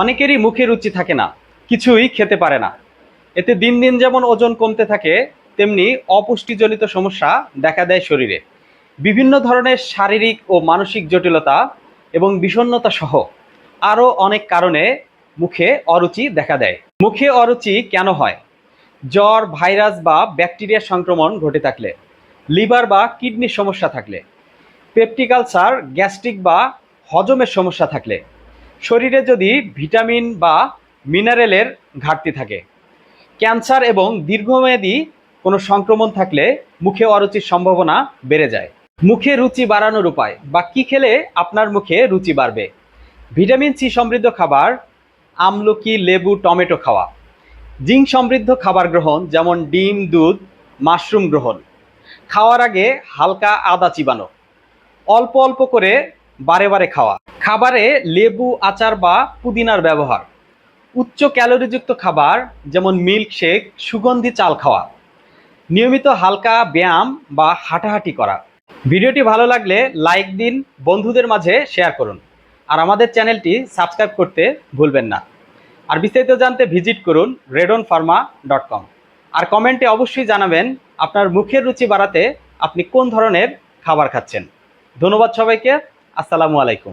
অনেকেরই মুখে রুচি থাকে না, কিছুই খেতে পারে না। এতে দিন দিন যেমন ওজন কমতে থাকে, তেমনি অপুষ্টিজনিত সমস্যা দেখা দেয় শরীরে। বিভিন্ন ধরনের শারীরিক ও মানসিক জটিলতা এবং বিষণ্ণতা সহ আরও অনেক কারণে মুখে অরুচি দেখা দেয়। মুখে অরুচি কেন হয়? জ্বর, ভাইরাস বা ব্যাকটেরিয়া সংক্রমণ ঘটে থাকলে, লিভার বা কিডনির সমস্যা থাকলে পেপটিক আলসার গ্যাস্ট্রিক বা হজমের সমস্যা থাকলে শরীরে যদি ভিটামিন বা মিনারেলের ঘাটতি থাকে, ক্যান্সার এবং দীর্ঘমেয়াদী কোনো সংক্রমণ থাকলে মুখে অরুচির সম্ভাবনা বেড়ে যায়। মুখে রুচি বাড়ানোর উপায় বা কী খেলে আপনার মুখে রুচি বাড়বে? ভিটামিন সি সমৃদ্ধ খাবার, আমলকি, লেবু, টমেটো খাওয়া। জিঙ্ক সমৃদ্ধ খাবার গ্রহণ যেমন ডিম, দুধ, মাশরুম গ্রহণ। খাওয়ার আগে হালকা আদা চিবানো। অল্প অল্প করে বারে বারে খাওয়া। খাবারে লেবু, আচার বা পুদিনার ব্যবহার। উচ্চ ক্যালোরিযুক্ত খাবার যেমন মিল্ক শেক সুগন্ধি চাল খাওয়া। নিয়মিত হালকা ব্যায়াম বা হাঁটাহাঁটি করা। ভিডিওটি ভালো লাগলে লাইক দিন, বন্ধুদের মাঝে শেয়ার করুন। আর আমাদের চ্যানেলটি সাবস্ক্রাইব করতে ভুলবেন না। আর বিস্তারিত জানতে ভিজিট করুন রেডন ফার্মা ডট কম আর কমেন্টে অবশ্যই জানাবেন আপনার মুখের রুচি বাড়াতে আপনি কোন ধরনের খাবার খাচ্ছেন। ধন্যবাদ সবাইকে। আসসালামু আলাইকুম।